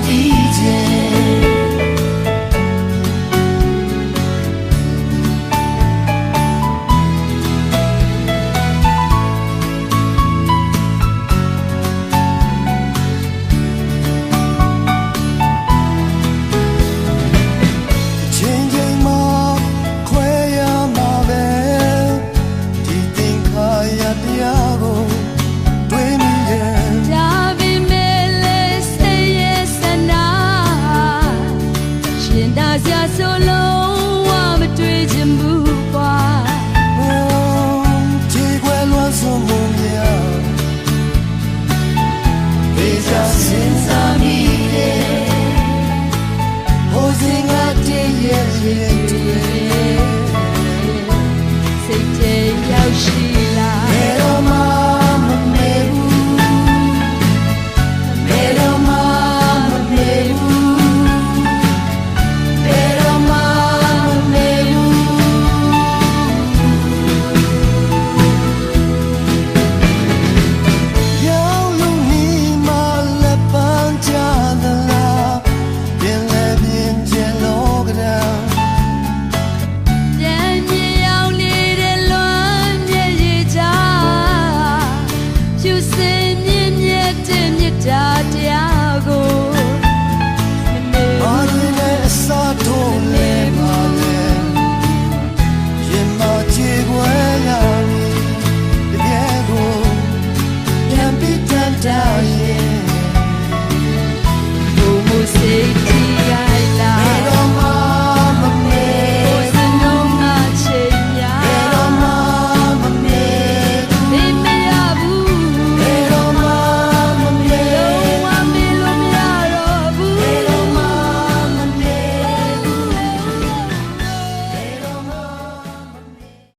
第一件。losing a day yeah yeah yeah စိတ်ထဲရောက်ရှိ